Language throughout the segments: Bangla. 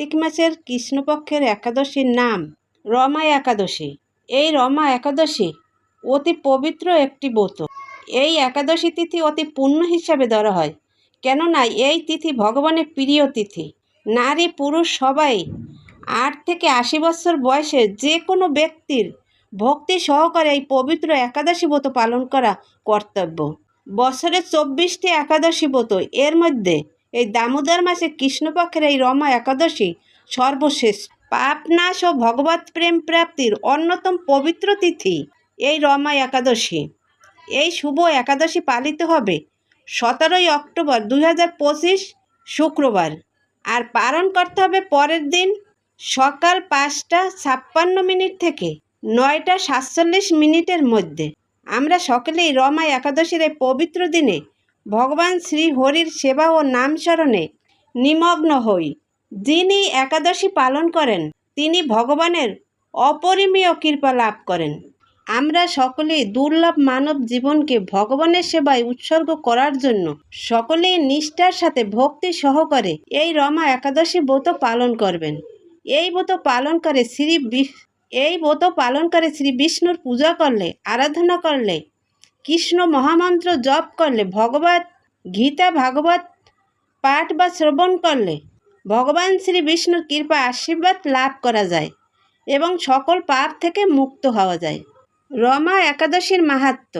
কার্তিক মাসের কৃষ্ণপক্ষের একাদশীর নাম রমা একাদশী। এই রমা একাদশী অতি পবিত্র একটি ব্রত। এই একাদশী তিথি অতি পূর্ণ হিসাবে ধরা হয়। কেননা এই তিথি ভগবানের প্রিয় তিথি। নারী পুরুষ সবাই আট থেকে আশি বছর বয়সে যে কোনো ব্যক্তির ভক্তি সহকারে এই পবিত্র একাদশী ব্রত পালন করা কর্তব্য। বছরে চব্বিশটি একাদশী ব্রত। এর মধ্যে এই দামোদর মাসে কৃষ্ণপক্ষের এই রমা একাদশী সর্বশেষ পাপনাশ ও ভগবত প্রেম প্রাপ্তির অন্যতম পবিত্র তিথি এই রমা একাদশী। এই শুভ একাদশী পালিত হবে সতেরোই অক্টোবর দুই হাজার পঁচিশ শুক্রবার। আর পালন করতে হবে পরের দিন সকাল পাঁচটা ছাপ্পান্ন মিনিট থেকে নয়টা সাতচল্লিশ মিনিটের মধ্যে। আমরা সকলেই রমা একাদশীর এই পবিত্র দিনে ভগবান শ্রী হরির সেবা ও নাম স্মরণে নিমগ্ন হই। যিনি একাদশী পালন করেন, তিনি ভগবানের অপরিমীয় কৃপা লাভ করেন। আমরা সকলেই দুর্লভ মানব জীবনকে ভগবানের সেবায় উৎসর্গ করার জন্য সকলেই নিষ্ঠার সাথে ভক্তি সহকারে এই রমা একাদশী ব্রত পালন করবেন। এই ব্রত পালন করে শ্রী এই ব্রত পালন করে শ্রী বিষ্ণুর পূজা করলে, আরাধনা করলে কৃষ্ণ মহামন্ত্র জপ করলে, ভগবত গীতা, ভাগবত পাঠ বা শ্রবণ করলে ভগবান শ্রী বিষ্ণুর কৃপা আশীর্বাদ লাভ করা যায় এবং সকল পাপ থেকে মুক্ত হওয়া যায়। রমা একাদশীর মাহাত্ম।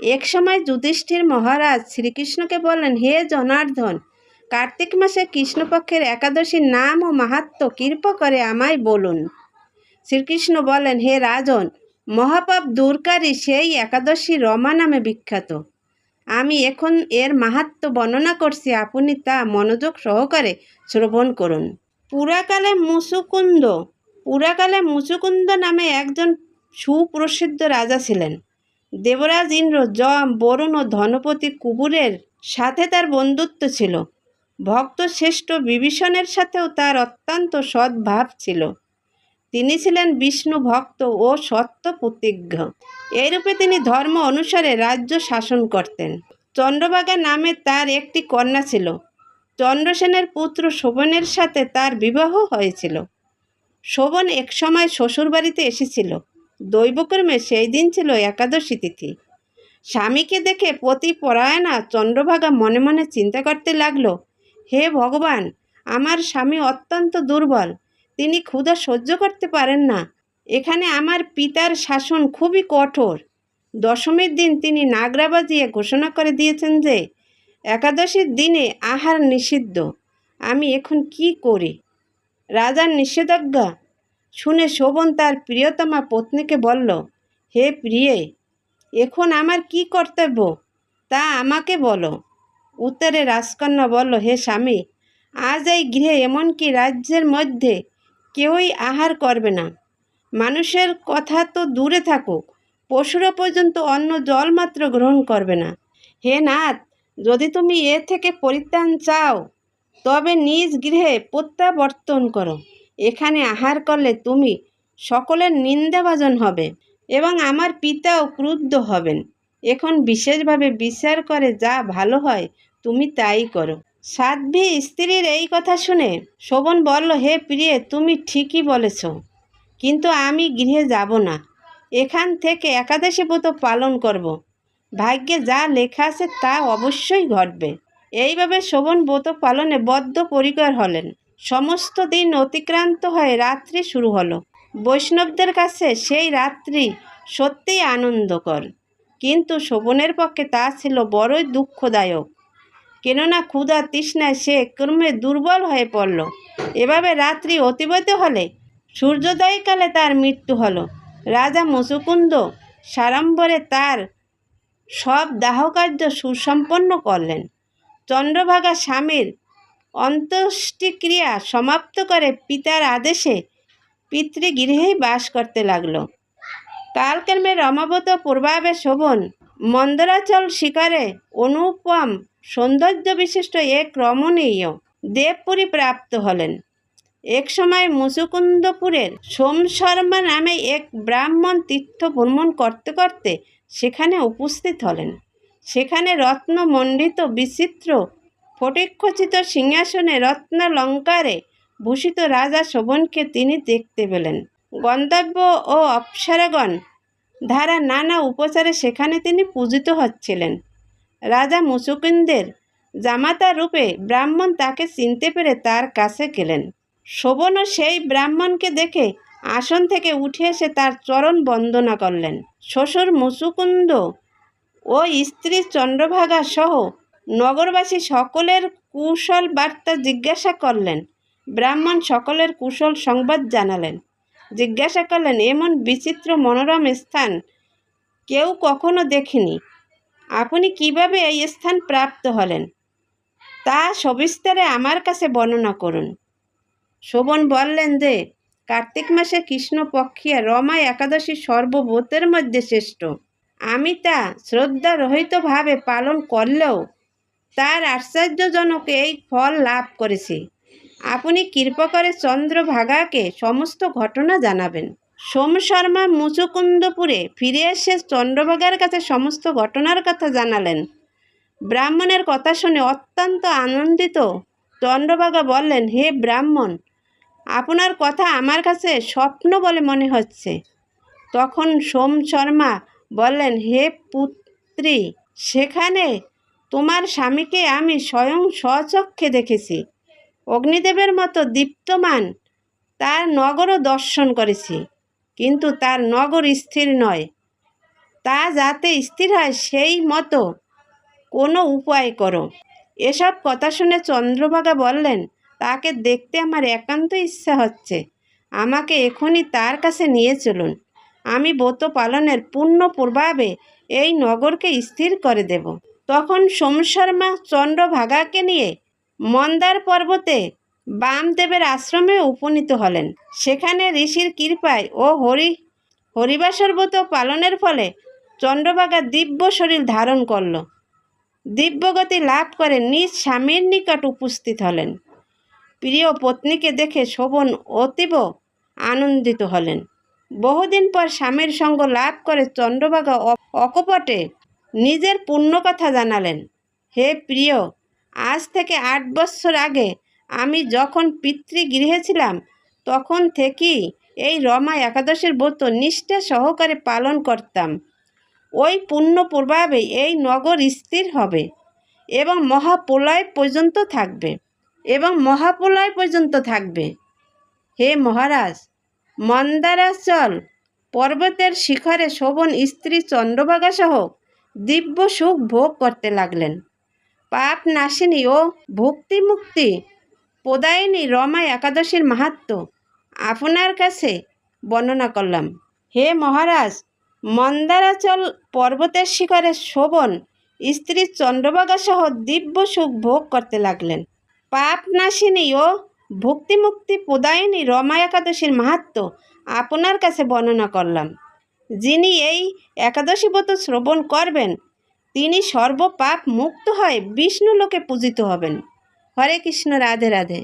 এক সময় যুধিষ্ঠির মহারাজ শ্রীকৃষ্ণকে বললেন, হে জনার্দন, কার্তিক মাসে কৃষ্ণপক্ষের একাদশীর নাম ও মাহাত্ম কৃপা করে আমায় বলুন। শ্রীকৃষ্ণ বলেন হে রাজন মহাপাপ দূরকারী সেই একাদশী রমা নামে বিখ্যাত। আমি এখন এর মাহাত্ম বর্ণনা করছি, আপনি তা মনোযোগ সহকারে শ্রবণ করুন। পুরাকালে মুসুকুন্দ পুরাকালে মুসুকুন্দ নামে একজন সুপ্রসিদ্ধ রাজা ছিলেন। দেবরাজ ইন্দ্র যম, বরুণ ও ধনপতি কুবুরের সাথে তার বন্ধুত্ব ছিল। ভক্ত শ্রেষ্ঠ বিভীষণের সাথেও তার অত্যন্ত সদ্ভাব ছিল। তিনি ছিলেন বিষ্ণু ভক্ত ও সত্য প্রতিজ্ঞ। এইরূপে তিনি ধর্ম অনুসারে রাজ্য শাসন করতেন। চন্দ্রভাগা নামে তার একটি কন্যা ছিল। চন্দ্রসেনের পুত্র শোভনের সাথে তার বিবাহ হয়েছিল। শোভন একসময় শ্বশুরবাড়িতে এসেছিল। দৈবকর্মে সেই দিন ছিল একাদশী তিথি। স্বামীকে দেখে পতি পরায়ণা চন্দ্রভাগা মনে মনে চিন্তা করতে লাগল, হে ভগবান, আমার স্বামী অত্যন্ত দুর্বল তিনি ক্ষুধা সহ্য করতে পারেন না। এখানে আমার পিতার শাসন খুবই কঠোর। দশমীর দিন তিনি নাগরা বাজিয়ে ঘোষণা করে দিয়েছেন যে, একাদশীর দিনে আহার নিষিদ্ধ। আমি এখন কি করি? রাজার নিষেধাজ্ঞা শুনে শোভন তার প্রিয়তমা পত্নীকে বলল, হে প্রিয়ে, এখন আমার কি কর্তব্য? তা আমাকে বলো। উত্তরে রাজকন্যা বলল, হে স্বামী, আজ এই গৃহে এমনকি রাজ্যের মধ্যে কেউই আহার করবে না। মানুষের কথা তো দূরে থাকুক, পশুরা পর্যন্ত অন্য জল মাত্র গ্রহণ করবে না। হে নাথ, যদি তুমি এ থেকে পরিত্রাণ চাও, তবে নিজ গৃহে প্রত্যাবর্তন করো। এখানে আহার করলে তুমি সকলের নিন্দাভাজন হবে এবং আমার পিতাও ক্রুদ্ধ হবেন। এখন বিশেষভাবে বিচার করে যা ভালো হয়, তুমি তাই করো। সাধ্বী স্ত্রীর এই কথা শুনে শোভন বলল, হে প্রিয়ে, তুমি ঠিকই বলেছ, কিন্তু আমি গৃহে যাব না। এখান থেকে একাদশী ব্রত পালন করব। ভাগ্যে যা লেখা আছে তা অবশ্যই ঘটবে। এইভাবে শোভন ব্রত পালনে বদ্ধ পরিকর হলেন। সমস্ত দিন অতিক্রান্ত হয়ে রাত্রি শুরু হলো। বৈষ্ণবদের কাছে সেই রাত্রি সত্যিই আনন্দকর। কিন্তু শোভনের পক্ষে তা ছিল বড়ই দুঃখদায়ক। কেননা ক্ষুধা তৃষ্ণায় সে ক্রমে দুর্বল হয়ে পড়ল। এভাবে রাত্রি অতিবাহিত হলে সূর্যোদয়কালে তার মৃত্যু হলো। রাজা মুসুকুন্দ সাড়ম্বরে তার সব দাহকার্য সুসম্পন্ন করলেন। চন্দ্রভাগা স্বামীর অন্ত্যেষ্টিক্রিয়া সমাপ্ত করে পিতার আদেশে পিতৃগৃহেই বাস করতে লাগল। কালক্রমে রমাবত পূর্বাবে শোভন মন্দরাচল শিকারে অনুপম সৌন্দর্য বিশিষ্ট এক রমণীয় দেবপুরী প্রাপ্ত হলেন। এক সময় মুসুকুন্দপুরের সোম শর্মা নামে এক ব্রাহ্মণ তীর্থ ভ্রমণ করতে করতে সেখানে উপস্থিত হলেন। সেখানে রত্নমণ্ডিত বিচিত্র ফটিকখচিত সিংহাসনে রত্নালঙ্কারে ভূষিত রাজা শোভনকে তিনি দেখতে পেলেন। গন্তব্য ও অপ্সরাগণ ধারা নানা উপচারে সেখানে তিনি পূজিত হচ্ছিলেন। রাজা মুসুকিনদের জামাতা রূপে ব্রাহ্মণ তাকে চিনতে পেরে তার কাছে গেলেন। শোভনও সেই ব্রাহ্মণকে দেখে আসন থেকে উঠে এসে তার চরণ বন্দনা করলেন। শ্বশুর মুসুকুন্দ ও স্ত্রী চন্দ্রভাগা সহ নগরবাসী সকলের কুশল বার্তা জিজ্ঞাসা করলেন। ব্রাহ্মণ সকলের কুশল সংবাদ জানালেন। জিজ্ঞাসা করলেন, এমন বিচিত্র মনোরম স্থান কেউ কখনো দেখেনি। আপনি কীভাবে এই স্থান প্রাপ্ত হলেন? তা সবিস্তারে আমার কাছে বর্ণনা করুন। শোভন বললেন যে, কার্তিক মাসে কৃষ্ণপক্ষিয়া রমা একাদশী সর্বব্রতের মধ্যে শ্রেষ্ঠ। আমি তা শ্রদ্ধা রহিতভাবে পালন করলেও তার আশ্চর্যজনক এই ফল লাভ করেছি। আপনি কৃপা করে চন্দ্রভাগাকে সমস্ত ঘটনা জানাবেন। সোম শর্মা মুচুকুন্দপুরে ফিরে এসে চন্দ্রভাগার কাছে সমস্ত ঘটনার কথা জানালেন। ব্রাহ্মণের কথা শুনে অত্যন্ত আনন্দিত চন্দ্রভাগা বললেন, হে ব্রাহ্মণ, আপনার কথা আমার কাছে স্বপ্ন বলে মনে হচ্ছে। তখন সোম শর্মা বললেন, হে পুত্রী, সেখানে তোমার স্বামীকে আমি স্বয়ং স্বচক্ষে দেখেছি। অগ্নিদেবের মতো দীপ্তমান তার নগরও দর্শন করেছি, কিন্তু তার নগর স্থির নয়। তা যাতে স্থির হয় সেই মতো কোনো উপায় করো। এসব কথা শুনে চন্দ্রভাগা বললেন, তাকে দেখতে আমার একান্ত ইচ্ছা হচ্ছে। আমাকে এখনই তার কাছে নিয়ে চলুন। আমি ব্রত পালনের পূর্ণ প্রভাবে এই নগরকে স্থির করে দেব। তখন সোম শর্মা চন্দ্রভাগাকে নিয়ে মন্দার পর্বতে বামদেবের আশ্রমে উপনীত হলেন। সেখানে ঋষির কৃপায় ও হরি, হরিবাসর ব্রত পালনের ফলে চন্দ্রভাগা দিব্য শরীর ধারণ করল। দিব্যগতি লাভ করে নিজ স্বামীর নিকট উপস্থিত হলেন। প্রিয় পত্নীকে দেখে শোভন অতীব আনন্দিত হলেন। বহুদিন পর স্বামীর সঙ্গ লাভ করে চন্দ্রভাগা অকপটে নিজের পুণ্য কথা জানালেন। হে প্রিয় আজ থেকে আট বছর আগে আমি যখন পিতৃগৃহে ছিলাম, তখন থেকেই এই রমা একাদশের ব্রত নিষ্ঠা সহকারে পালন করতাম। ওই পুণ্য প্রভাবে এই নগর স্থির হবে এবং মহাপ্রলয় পর্যন্ত থাকবে এবং মহাপ্রলয় পর্যন্ত থাকবে। হে মহারাজ, মন্দারাচল পর্বতের শিখরে শোভন স্ত্রী চন্দ্রভাগা সহ দিব্য সুখ ভোগ করতে লাগলেন। পাপ নাশিনী ও ভক্তি মুক্তি প্রদায়িনী রমা একাদশীর মাহাত্ম। আপনার কাছে বর্ণনা করলাম। হে মহারাজ, মন্দারাচল পর্বতের শিখরে শোভন, স্ত্রী চন্দ্রভাগা সহ দিব্য সুখ ভোগ করতে লাগলেন। পাপ নাশিনী ও ভক্তিমুক্তি প্রদায়িনী রমা একাদশীর মাহাত্ম আপনার কাছে বর্ণনা করলাম। যিনি এই একাদশী ব্রত শ্রবণ করবেন তিনি সর্বপাপ মুক্ত হয়ে বিষ্ণু লোকে পূজিত হবেন। হরে কৃষ্ণ রাধে রাধে।